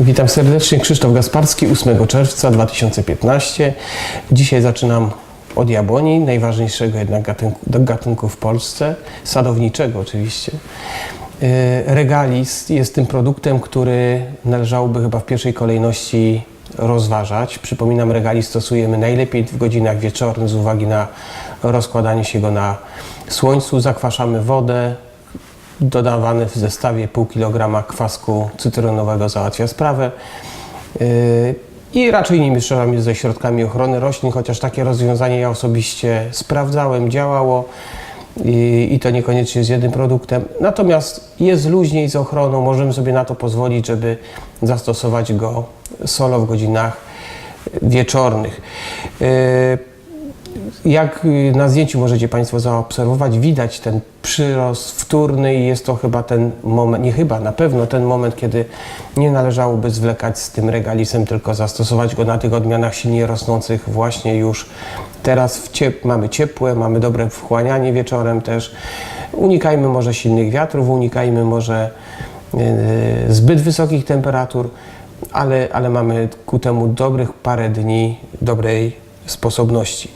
Witam serdecznie, Krzysztof Gasparski, 8 czerwca 2015. Dzisiaj zaczynam od jabłoni, najważniejszego jednak gatunku, gatunku w Polsce, sadowniczego oczywiście. E, Regalis jest tym produktem, który należałoby chyba w pierwszej kolejności rozważać. Przypominam, regalis stosujemy najlepiej w godzinach wieczornych z uwagi na rozkładanie się go na słońcu. Zakwaszamy wodę, dodawany w zestawie pół kilograma kwasku cytrynowego załatwia sprawę. Yy, I raczej nie mieszamy ze środkami ochrony roślin, chociaż takie rozwiązanie ja osobiście sprawdzałem, działało i, i to niekoniecznie z jednym produktem. Natomiast jest luźniej z ochroną, możemy sobie na to pozwolić, żeby zastosować go solo w godzinach wieczornych. Jak y, na zdjęciu możecie Państwo zaobserwować, widać ten przyrost wtórny i jest to chyba ten moment, nie chyba, na pewno ten moment, kiedy nie należałoby zwlekać z tym regalisem, tylko zastosować go na tych odmianach silnie rosnących właśnie już teraz ciep- mamy ciepłe, mamy dobre wchłanianie wieczorem też. Unikajmy może silnych wiatrów, unikajmy może yy, zbyt wysokich temperatur, ale, ale mamy ku temu dobrych parę dni dobrej sposobności.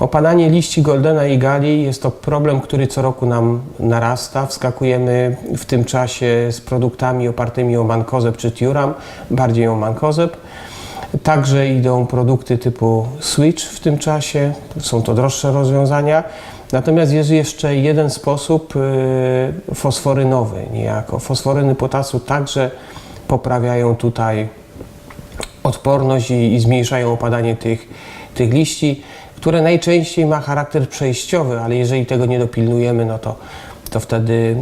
Opadanie liści Goldena i Gali jest to problem, który co roku nam narasta. Wskakujemy w tym czasie z produktami opartymi o mankozeb czy tiuram, bardziej o mankozeb. Także idą produkty typu Switch w tym czasie, są to droższe rozwiązania. Natomiast jest jeszcze jeden sposób yy, fosforynowy, niejako. Fosforyny potasu także poprawiają tutaj odporność i, i zmniejszają opadanie tych, tych liści, które najczęściej ma charakter przejściowy, ale jeżeli tego nie dopilnujemy, no to, to wtedy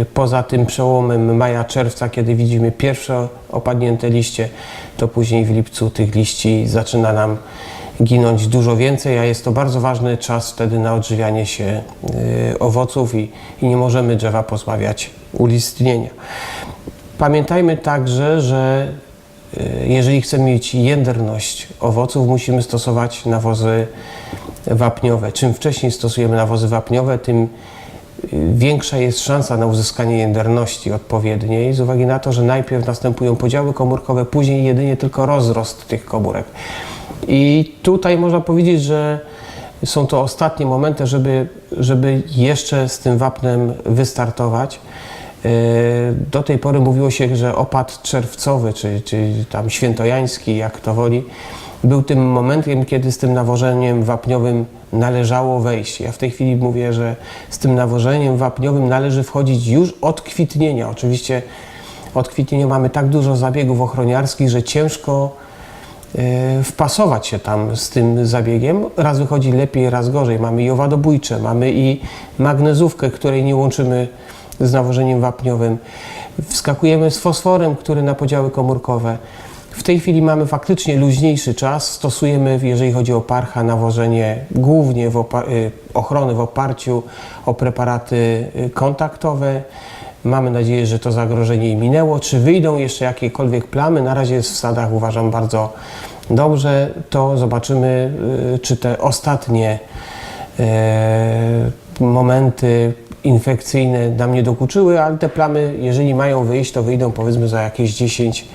y, poza tym przełomem maja-czerwca, kiedy widzimy pierwsze opadnięte liście, to później w lipcu tych liści zaczyna nam ginąć dużo więcej, a jest to bardzo ważny czas wtedy na odżywianie się y, owoców i, i nie możemy drzewa pozbawiać ulistnienia. Pamiętajmy także, że jeżeli chcemy mieć jędrność owoców, musimy stosować nawozy wapniowe. Czym wcześniej stosujemy nawozy wapniowe, tym y, większa jest szansa na uzyskanie jędrności odpowiedniej, z uwagi na to, że najpierw następują podziały komórkowe, później jedynie tylko rozrost tych komórek. I tutaj można powiedzieć, że są to ostatnie momenty, żeby, żeby jeszcze z tym wapnem wystartować. Yy, Do tej pory mówiło się, że opad czerwcowy, czy, czy tam świętojański, jak to woli, był tym momentem, kiedy z tym nawożeniem wapniowym należało wejść. Ja w tej chwili mówię, że z tym nawożeniem wapniowym należy wchodzić już od kwitnienia. Oczywiście od kwitnienia mamy tak dużo zabiegów ochroniarskich, że ciężko e, wpasować się tam z tym zabiegiem. Raz wychodzi lepiej, raz gorzej. Mamy i owadobójcze, mamy i magnezówkę, której nie łączymy z nawożeniem wapniowym. Wskakujemy z fosforem, który na podziały komórkowe. W tej chwili mamy faktycznie luźniejszy czas. Stosujemy, jeżeli chodzi o parcha, nawożenie głównie w y, ochrony w oparciu o preparaty y, kontaktowe. Mamy nadzieję, że to zagrożenie minęło. Czy wyjdą jeszcze jakiekolwiek plamy? Na razie jest w sadach uważam bardzo dobrze. To zobaczymy, y, czy te ostatnie momenty infekcyjne nam nie dokuczyły, ale te plamy, jeżeli mają wyjść, to wyjdą powiedzmy za jakieś 10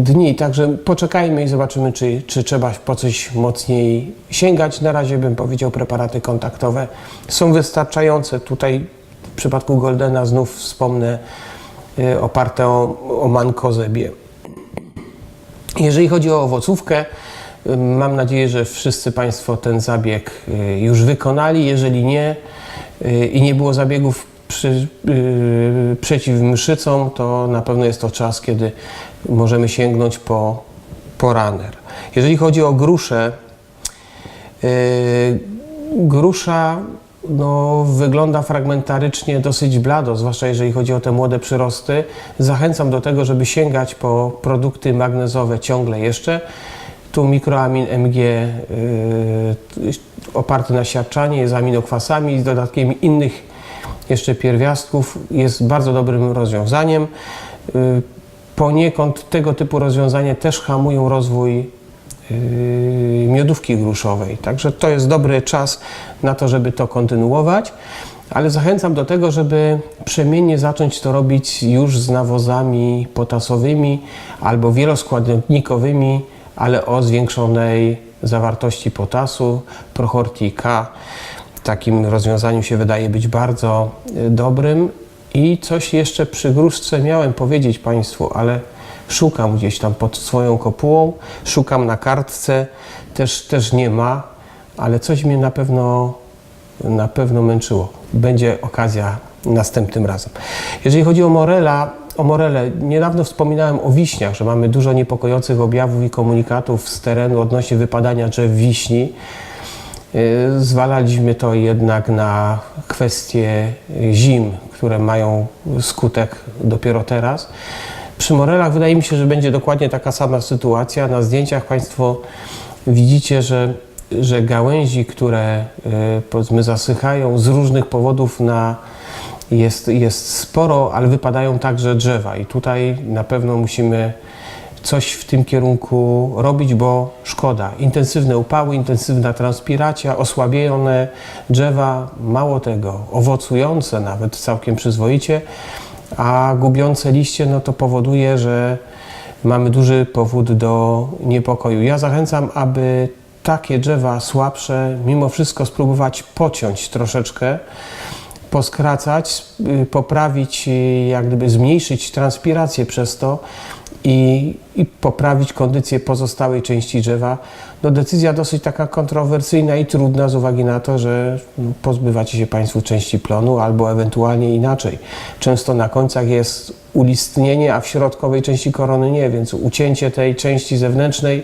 dni. Także poczekajmy i zobaczymy, czy, czy trzeba po coś mocniej sięgać. Na razie bym powiedział, preparaty kontaktowe są wystarczające. Tutaj w przypadku Goldena znów wspomnę y, oparte o, o mankozebie. Jeżeli chodzi o owocówkę, y, mam nadzieję, że wszyscy Państwo ten zabieg y, już wykonali. Jeżeli nie y, i nie było zabiegów przy, y, przeciw mszycom, to na pewno jest to czas, kiedy możemy sięgnąć po, po runner. Jeżeli chodzi o gruszę, y, grusza no, wygląda fragmentarycznie dosyć blado, zwłaszcza jeżeli chodzi o te młode przyrosty. Zachęcam do tego, żeby sięgać po produkty magnezowe ciągle jeszcze. Tu mikroamin MG y, oparty na siarczanie z aminokwasami z dodatkiem innych jeszcze pierwiastków jest bardzo dobrym rozwiązaniem. Y, Poniekąd tego typu rozwiązania też hamują rozwój yy, miodówki gruszowej. Także to jest dobry czas na to, żeby to kontynuować. Ale zachęcam do tego, żeby przemiennie zacząć to robić już z nawozami potasowymi albo wieloskładnikowymi, ale o zwiększonej zawartości potasu. Prochorti K takim rozwiązaniem się wydaje być bardzo y, dobrym. I coś jeszcze przy gruszce miałem powiedzieć Państwu, ale szukam gdzieś tam pod swoją kopułą, szukam na kartce, też, też nie ma, ale coś mnie na pewno, na pewno męczyło. Będzie okazja następnym razem. Jeżeli chodzi o morela, o morele, niedawno wspominałem o wiśniach, że mamy dużo niepokojących objawów i komunikatów z terenu odnośnie wypadania drzew wiśni. Y, Zwalaliśmy to jednak na kwestie zim, które mają skutek dopiero teraz. Przy morelach wydaje mi się, że będzie dokładnie taka sama sytuacja. Na zdjęciach Państwo widzicie, że, że gałęzi, które y, powiedzmy zasychają z różnych powodów na, jest, jest sporo, ale wypadają także drzewa i tutaj na pewno musimy coś w tym kierunku robić, bo szkoda. Intensywne upały, intensywna transpiracja, osłabione drzewa, mało tego, owocujące nawet całkiem przyzwoicie, a gubiące liście, no to powoduje, że mamy duży powód do niepokoju. Ja zachęcam, aby takie drzewa słabsze mimo wszystko spróbować pociąć troszeczkę, poskracać, y, poprawić, y, jak gdyby zmniejszyć transpirację przez to i, i poprawić kondycję pozostałej części drzewa. No decyzja dosyć taka kontrowersyjna i trudna z uwagi na to, że no, pozbywacie się Państwo części plonu albo ewentualnie inaczej. Często na końcach jest ulistnienie, a w środkowej części korony nie, więc ucięcie tej części zewnętrznej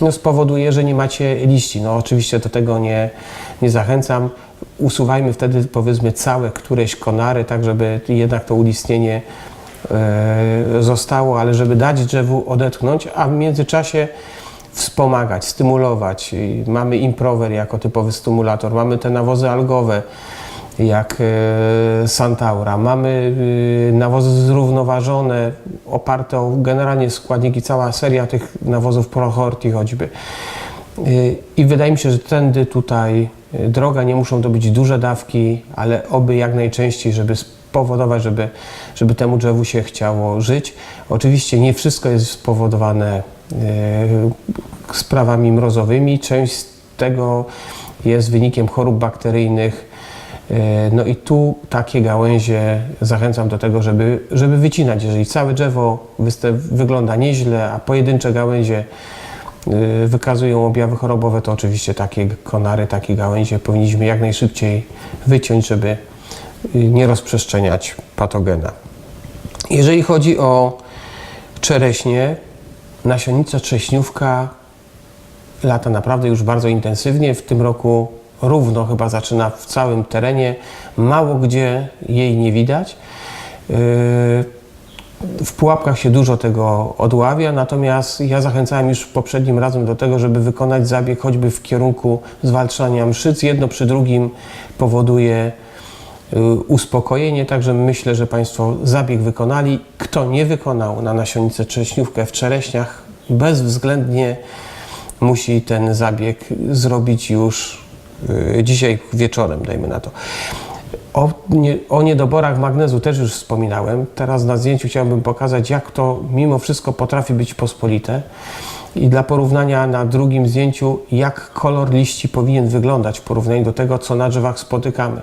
no, spowoduje, że nie macie liści. No oczywiście do tego nie, nie zachęcam. Usuwajmy wtedy powiedzmy całe któreś konary, tak żeby jednak to ulistnienie e, zostało, ale żeby dać drzewu odetchnąć, a w międzyczasie wspomagać, stymulować. Mamy improver jako typowy stymulator, mamy te nawozy algowe jak e, Santaura, mamy e, nawozy zrównoważone, oparte o generalnie składniki, cała seria tych nawozów Prohorti choćby. I wydaje mi się, że tędy tutaj droga, nie muszą to być duże dawki, ale oby jak najczęściej, żeby spowodować, żeby, żeby temu drzewu się chciało żyć. Oczywiście nie wszystko jest spowodowane e, sprawami mrozowymi, część z tego jest wynikiem chorób bakteryjnych. E, No i tu takie gałęzie zachęcam do tego, żeby, żeby wycinać. Jeżeli całe drzewo wygląda nieźle, a pojedyncze gałęzie wykazują objawy chorobowe, to oczywiście takie konary, takie gałęzie powinniśmy jak najszybciej wyciąć, żeby y, nie rozprzestrzeniać patogena. Jeżeli chodzi o czereśnie, nasionica trześniówka lata naprawdę już bardzo intensywnie. W tym roku równo chyba zaczyna w całym terenie. Mało gdzie jej nie widać. Yy, W pułapkach się dużo tego odławia, natomiast ja zachęcałem już poprzednim razem do tego, żeby wykonać zabieg choćby w kierunku zwalczania mszyc. Jedno przy drugim powoduje y, uspokojenie, także myślę, że Państwo zabieg wykonali. Kto nie wykonał na nasionicę trześniówkę w czereśniach, bezwzględnie musi ten zabieg zrobić już y, dzisiaj wieczorem, dajmy na to. O, nie, o niedoborach magnezu też już wspominałem. Teraz na zdjęciu chciałbym pokazać, jak to mimo wszystko potrafi być pospolite. I dla porównania na drugim zdjęciu, jak kolor liści powinien wyglądać w porównaniu do tego, co na drzewach spotykamy.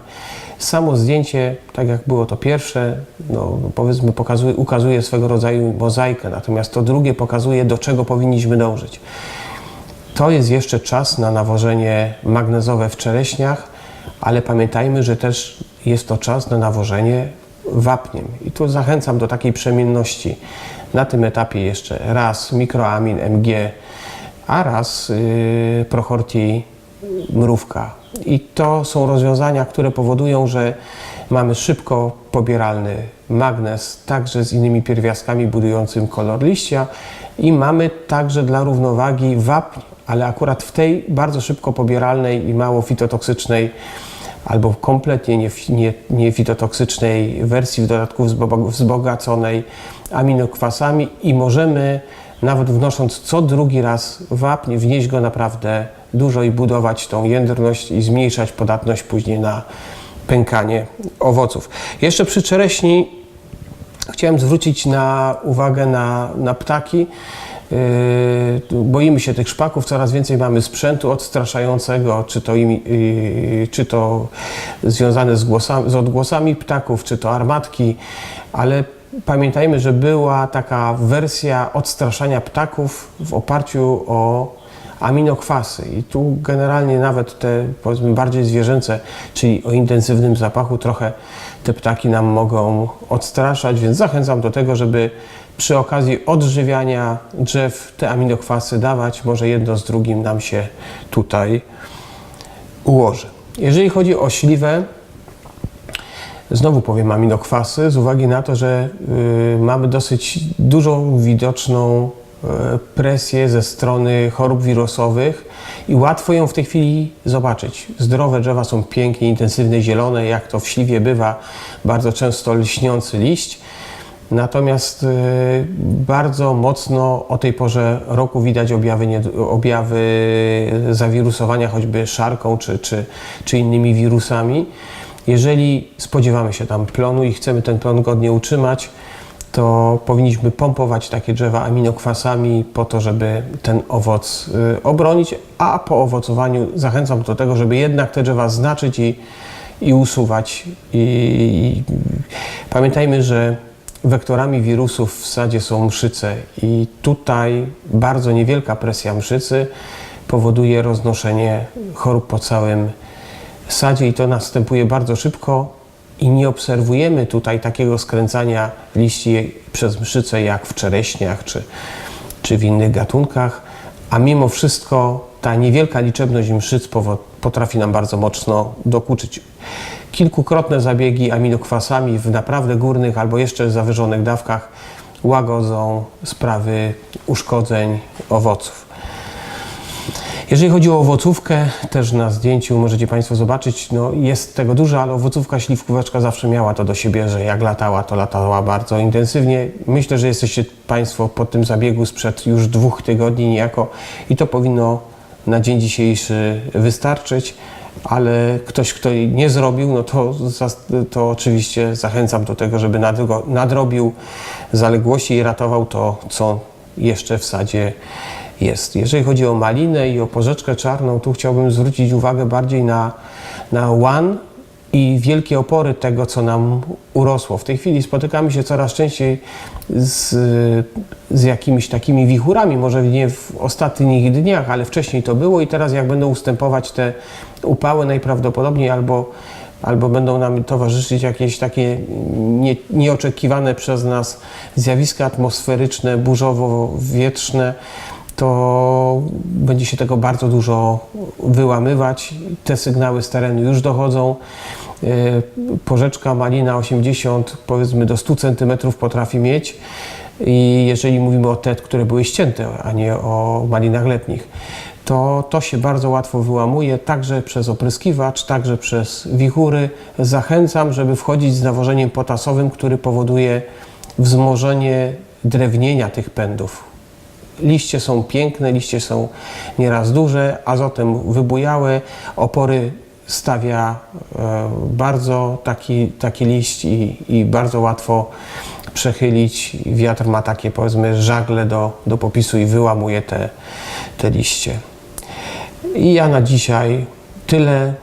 Samo zdjęcie, tak jak było to pierwsze, no, powiedzmy pokazuje, ukazuje swego rodzaju mozaikę, natomiast to drugie pokazuje, do czego powinniśmy dążyć. To jest jeszcze czas na nawożenie magnezowe w czereśniach, ale pamiętajmy, że też jest to czas na nawożenie wapniem. I tu zachęcam do takiej przemienności. Na tym etapie jeszcze raz mikroamin MG, a raz yy, Prochorti mrówka. I to są rozwiązania, które powodują, że mamy szybko pobieralny magnez, także z innymi pierwiastkami budującym kolor liścia i mamy także dla równowagi wapń, ale akurat w tej bardzo szybko pobieralnej i mało fitotoksycznej albo kompletnie nie, nie, wersji, w dodatku wzbo- wzbogaconej aminokwasami i możemy nawet wnosząc co drugi raz wapń, wnieść go naprawdę dużo i budować tą jędrność i zmniejszać podatność później na pękanie owoców. Jeszcze przy czereśni chciałem zwrócić na uwagę na, na ptaki. Yy, boimy się tych szpaków, coraz więcej mamy sprzętu odstraszającego, czy to, imi, yy, czy to związane z, głosami, z odgłosami ptaków, czy to armatki, ale pamiętajmy, że była taka wersja odstraszania ptaków w oparciu o aminokwasy. I tu generalnie nawet te powiedzmy bardziej zwierzęce, czyli o intensywnym zapachu, trochę te ptaki nam mogą odstraszać, więc zachęcam do tego, żeby przy okazji odżywiania drzew te aminokwasy dawać. Może jedno z drugim nam się tutaj ułoży. Jeżeli chodzi o śliwę, Znowu powiem aminokwasy, z uwagi na to, że y, mamy dosyć dużą widoczną y, presję ze strony chorób wirusowych i łatwo ją w tej chwili zobaczyć. Zdrowe drzewa są pięknie, intensywne, zielone, jak to w śliwie bywa, bardzo często lśniący liść. Natomiast y, bardzo mocno o tej porze roku widać objawy, objawy zawirusowania choćby szarką czy, czy, czy innymi wirusami. Jeżeli spodziewamy się tam plonu i chcemy ten plon godnie utrzymać, to powinniśmy pompować takie drzewa aminokwasami po to, żeby ten owoc y, obronić, a po owocowaniu zachęcam do tego, żeby jednak te drzewa znaczyć i, i usuwać. I, i pamiętajmy, że wektorami wirusów w sadzie są mszyce i tutaj bardzo niewielka presja mszycy powoduje roznoszenie chorób po całym sadzie i to następuje bardzo szybko i nie obserwujemy tutaj takiego skręcania liści przez mszyce jak w czereśniach czy, czy w innych gatunkach, a mimo wszystko ta niewielka liczebność mszyc potrafi nam bardzo mocno dokuczyć. Kilkukrotne zabiegi aminokwasami w naprawdę górnych albo jeszcze zawyżonych dawkach łagodzą sprawy uszkodzeń owoców. Jeżeli chodzi o owocówkę, też na zdjęciu możecie Państwo zobaczyć, no jest tego dużo, ale owocówka śliwkóweczka zawsze miała to do siebie, że jak latała, to latała bardzo intensywnie. Myślę, że jesteście Państwo po tym zabiegu sprzed już dwóch tygodni niejako i to powinno na dzień dzisiejszy wystarczyć, ale ktoś, kto jej nie zrobił, no to, to oczywiście zachęcam do tego, żeby nadrobił zaległości i ratował to, co jeszcze w sadzie jest. Jeżeli chodzi o malinę i o porzeczkę czarną, tu chciałbym zwrócić uwagę bardziej na, na łan i wielkie opory tego, co nam urosło. W tej chwili spotykamy się coraz częściej z, z jakimiś takimi wichurami, może nie w ostatnich dniach, ale wcześniej to było i teraz jak będą ustępować te upały najprawdopodobniej albo albo będą nam towarzyszyć jakieś takie nie, nieoczekiwane przez nas zjawiska atmosferyczne, burzowo-wietrzne, to będzie się tego bardzo dużo wyłamywać. Te sygnały z terenu już dochodzą. E, porzeczka malina 80 powiedzmy do 100 cm potrafi mieć i jeżeli mówimy o te, które były ścięte, a nie o malinach letnich, to to się bardzo łatwo wyłamuje, także przez opryskiwacz, także przez wichury. Zachęcam, żeby wchodzić z nawożeniem potasowym, który powoduje wzmożenie drewnienia tych pędów. Liście są piękne, liście są nieraz duże, azotem wybujałe, opory stawia e, bardzo taki, taki liść i, i bardzo łatwo przechylić. Wiatr ma takie powiedzmy żagle do, do popisu i wyłamuje te, te liście. I ja na dzisiaj tyle.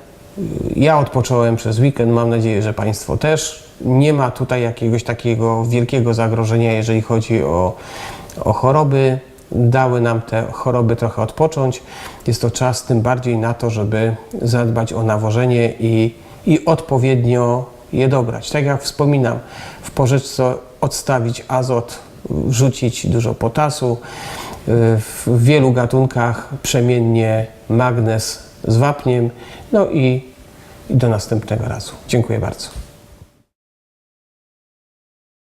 Ja odpocząłem przez weekend, mam nadzieję, że Państwo też. Nie ma tutaj jakiegoś takiego wielkiego zagrożenia, jeżeli chodzi o, o choroby. Dały nam te choroby trochę odpocząć. Jest to czas tym bardziej na to, żeby zadbać o nawożenie i, i odpowiednio je dobrać. Tak jak wspominam, w porzeczce odstawić azot, wrzucić dużo potasu. W wielu gatunkach przemiennie magnez z wapniem. No i do następnego razu. Dziękuję bardzo.